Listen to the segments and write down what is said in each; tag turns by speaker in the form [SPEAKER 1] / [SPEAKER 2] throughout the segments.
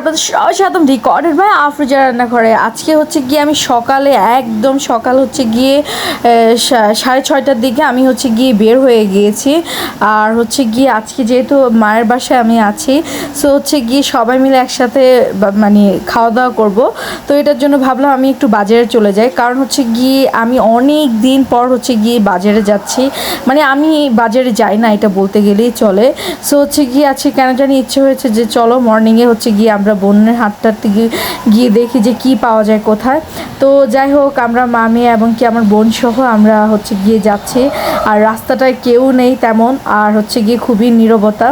[SPEAKER 1] আপনাদের সাথে রেকর্ডের ভাই, আফরোজা রান্না করে আজকে হচ্ছে গিয়ে আমি সকালে, একদম সকাল হচ্ছে গিয়ে সাড়ে ছয়টার দিকে আমি হচ্ছে গিয়ে বের হয়ে গিয়েছি। আর হচ্ছে গিয়ে আজকে যেহেতু মায়ের বাসায় আমি আছি সো হচ্ছে গিয়ে সবাই মিলে একসাথে মানে খাওয়া দাওয়া করব। তো এটার জন্য ভাবলাম আমি একটু বাজারে চলে যাই। কারণ হচ্ছে গিয়ে আমি অনেক দিন পর হচ্ছে গিয়ে বাজারে যাচ্ছি। মানে আমি বাজারে যাই না, এটা বলতে গেলেই চলে। সো হচ্ছে গিয়ে আজকে কেন জানি ইচ্ছে হয়েছে যে চলো মর্নিংয়ে হচ্ছে গিয়ে আমরা বন্যের হাটটার থেকে গিয়ে দেখি যে কি পাওয়া যায় কোথায়। তো যাই হোক, আমরা মামি এবং কি আমার বোন সহ আমরা হচ্ছে গিয়ে যাচ্ছি। আর রাস্তাটায় কেউ নেই তেমন, আর হচ্ছে গিয়ে খুবই নীরবতা।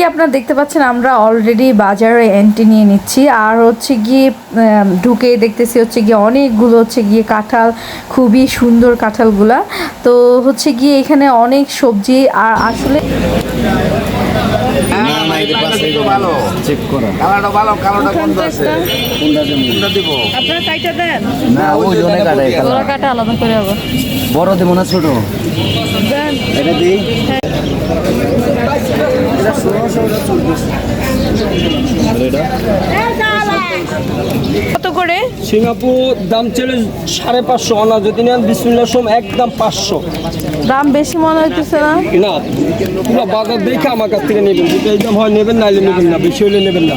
[SPEAKER 1] গিয়ে আপনারা দেখতে পাচ্ছেন আমরা অলরেডি বাজারে এন্ট্রি নিয়ে নিচ্ছি। আর হচ্ছে গিয়ে ঢুকে দেখতেছি হচ্ছে গিয়ে অনেকগুলো হচ্ছে গিয়ে কাঁঠাল খুবই সুন্দর কাঁঠালগুলা। তো হচ্ছে গিয়ে এখানে অনেক সবজি আর আসলে
[SPEAKER 2] এটা
[SPEAKER 3] কোনটা
[SPEAKER 2] দেবো
[SPEAKER 3] কোনটা দিব।
[SPEAKER 1] আপনারা কাইটা দেন।
[SPEAKER 2] না ওই জনে কাটাই না এটা
[SPEAKER 1] কত করে?
[SPEAKER 4] সিঙ্গাপুর দাম চলে সাড়ে পাঁচশো অনা যদি নেন বিসমিল্লার সোম একদম পাঁচশো।
[SPEAKER 1] দাম বেশি মনে হইতেছে না?
[SPEAKER 4] না পুরো বাজার দেখে আমার কাছ থেকে নেবেন। যদি এই দাম হয় নেবেন নাইলে নেবেন না বেশি হলে নেবেন না।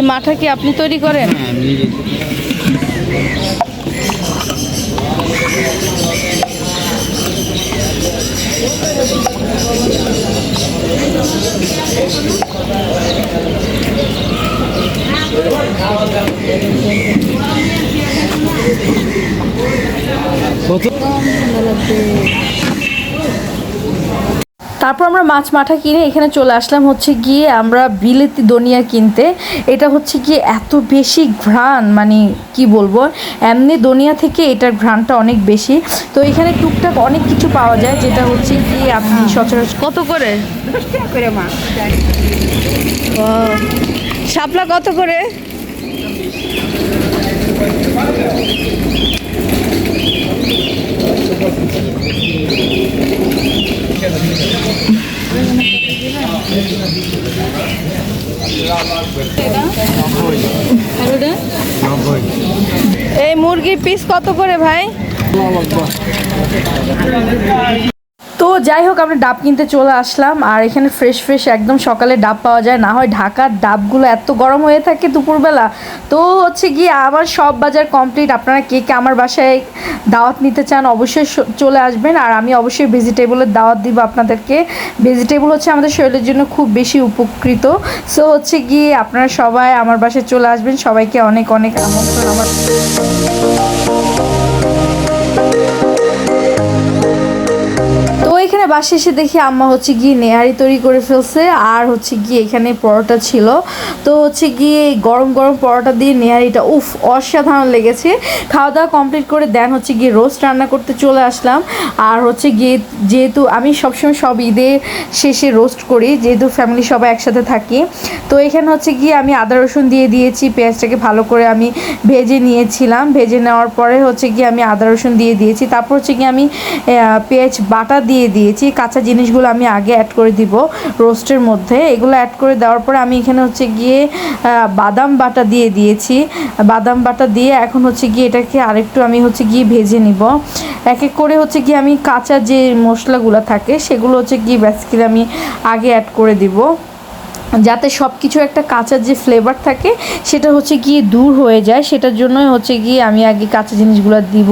[SPEAKER 1] এই মাঠা কি আপনি তৈরি করেন? তারপর আমরা মাছ মাঠা কিনে এখানে চলে আসলাম হচ্ছে গিয়ে আমরা বিলেতি দনিয়া কিনতে। এটা হচ্ছে গিয়ে এত বেশি ঘ্রাণ মানে কি বলব? এমনি দনিয়া থেকে এটার ঘ্রাণটা অনেক বেশি। তো এখানে টুকটাক অনেক কিছু পাওয়া যায় যেটা হচ্ছে গিয়ে আপনি সচরাচর কত করে? শাপলা কত করে? এই মুরগির পিস কত করে ভাই? যাই হোক, আমরা ডাব কিনতে চলে আসলাম। আর এখানে ফ্রেশ ফ্রেশ একদম সকালে ডাব পাওয়া যায়। না হয় ঢাকার ডাবগুলো এত গরম হয়ে থাকে দুপুরবেলা। তো হচ্ছে গিয়ে আমার সব বাজার কমপ্লিট আপনারা কে কে আমার বাসায় দাওয়াত নিতে চান অবশ্যই চলে আসবেন। আর আমি অবশ্যই ভেজিটেবলের দাওয়াত দিব আপনাদেরকে। ভেজিটেবল হচ্ছে আমাদের শরীরের জন্য খুব বেশি উপকৃত। সো হচ্ছে গিয়ে আপনারা সবাই আমার বাসায় চলে আসবেন। সবাইকে অনেক অনেক আমন্ত্রণ আমার। এখানে বাসে এসে দেখি আম্মা হচ্ছে গিয়ে নেহারি তৈরি করে ফেলছে, আর হচ্ছে গিয়ে এখানে পরোটা ছিল। তো হচ্ছে গিয়ে গরম গরম পরোটা দিয়ে নেহারিটা উফ, অসাধারণ লেগেছে। খাওয়া দাওয়া কমপ্লিট করে দেন হচ্ছে গিয়ে রোস্ট রান্না করতে চলে আসলাম। আর হচ্ছে গিয়ে যেহেতু আমি সবসময় সব ঈদের শেষে রোস্ট করি, যেহেতু ফ্যামিলি সবাই একসাথে থাকি, তো এখানে হচ্ছে গিয়ে আমি আদা, রসুন দিয়ে দিয়েছি, পেঁয়াজটাকে ভালো করে আমি ভেজে নিয়েছিলাম। ভেজে নেওয়ার পরে হচ্ছে গিয়ে আমি আদা, রসুন দিয়ে দিয়েছি। তারপর হচ্ছে গিয়ে আমি পেঁয়াজ বাটা দিয়ে দিয়েছি। কাঁচা জিনিসগুলো আমি আগে অ্যাড করে দিব রোস্টের মধ্যে। এগুলো অ্যাড করে দেওয়ার পরে আমি এখানে হচ্ছে গিয়ে বাদাম বাটা দিয়ে দিয়েছি। বাদাম বাটা দিয়ে এখন হচ্ছে গিয়ে এটাকে আরেকটু আমি হচ্ছে গিয়ে ভেজে নিব। এক এক করে হচ্ছে গিয়ে আমি কাঁচা যে মশলাগুলো থাকে, সেগুলো হচ্ছে গিয়ে বেসিক্যালি আমি আগে অ্যাড করে দিব। যাতে সব কিছু একটা কাঁচার যে ফ্লেভার থাকে, সেটা হচ্ছে গিয়ে দূর হয়ে যায়। সেটার জন্যই হচ্ছে গিয়ে আমি আগে কাঁচা জিনিসগুলো দিব।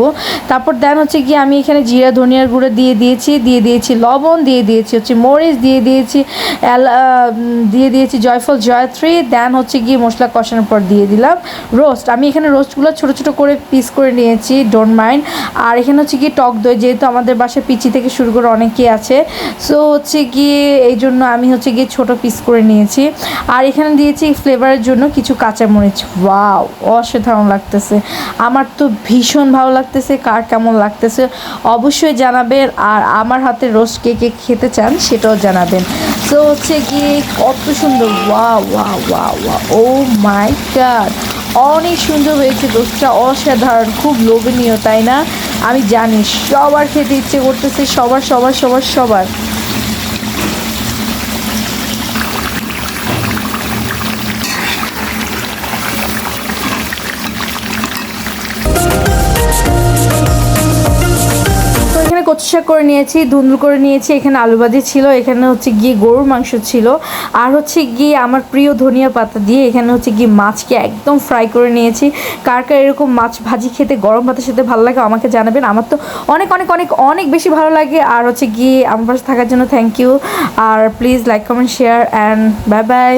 [SPEAKER 1] তারপর দেন হচ্ছে গিয়ে আমি এখানে জিরা, ধনিয়ার গুঁড়ো দিয়ে দিয়েছি দিয়ে দিয়েছি লবণ, দিয়ে দিয়েছি হচ্ছে মরিচ, দিয়ে দিয়েছি দিয়ে দিয়েছি জয়ফল, জয়ত্রী। দেন হচ্ছে গিয়ে মশলা কষানোর পর দিয়ে দিলাম রোস্ট আমি এখানে রোস্টগুলো ছোটো ছোটো করে পিস করে নিয়েছি ডোন্ট মাইন্ড আর এখানে হচ্ছে গিয়ে টক দই, যেহেতু আমাদের বাসায় পিচি থেকে শুরু করে অনেকেই আছে। সো হচ্ছে গিয়ে এই জন্য আমি হচ্ছে গিয়ে ছোট পিস করে নিয়েছি। আর এখানে দিয়েছি ফ্লেভারের জন্য কিছু কাঁচামরিচ। ওয়াও, অসাধারণ লাগতেছে। আমার তো ভীষণ ভালো লাগতেছে, কার কেমন লাগতেছে অবশ্যই জানাবেন। আর আমার হাতে রোস্ট কে কে খেতে চান সেটাও জানাবেন। তো হচ্ছে গিয়ে কত সুন্দর ওয়া ওয়া ওয়া ওয়া ও মাই গড! অনেক সুন্দর হয়েছে রোস্টটা, অসাধারণ, খুব লোভনীয়, তাই না? আমি জানি সবার খেতে ইচ্ছে করতেছে, সবার সবার সবার সবার। কচু করে নিয়েছি ধুন্দুল করে নিয়েছি। এখানে আলু ভাজি ছিল, এখানে হচ্ছে গিয়ে গরুর মাংস ছিল। আর হচ্ছে গিয়ে আমার প্রিয় ধনিয়া পাতা দিয়ে এখানে হচ্ছে গিয়ে মাছকে একদম ফ্রাই করে নিয়েছি। কার কার এরকম মাছ ভাজি খেতে গরম ভাতের সাথে ভালো লাগে আমাকে জানাবেন। আমার তো অনেক অনেক অনেক অনেক বেশি ভালো লাগে। আর হচ্ছে গিয়ে আমার পাশে থাকার জন্য thank you R please like comment share and bye bye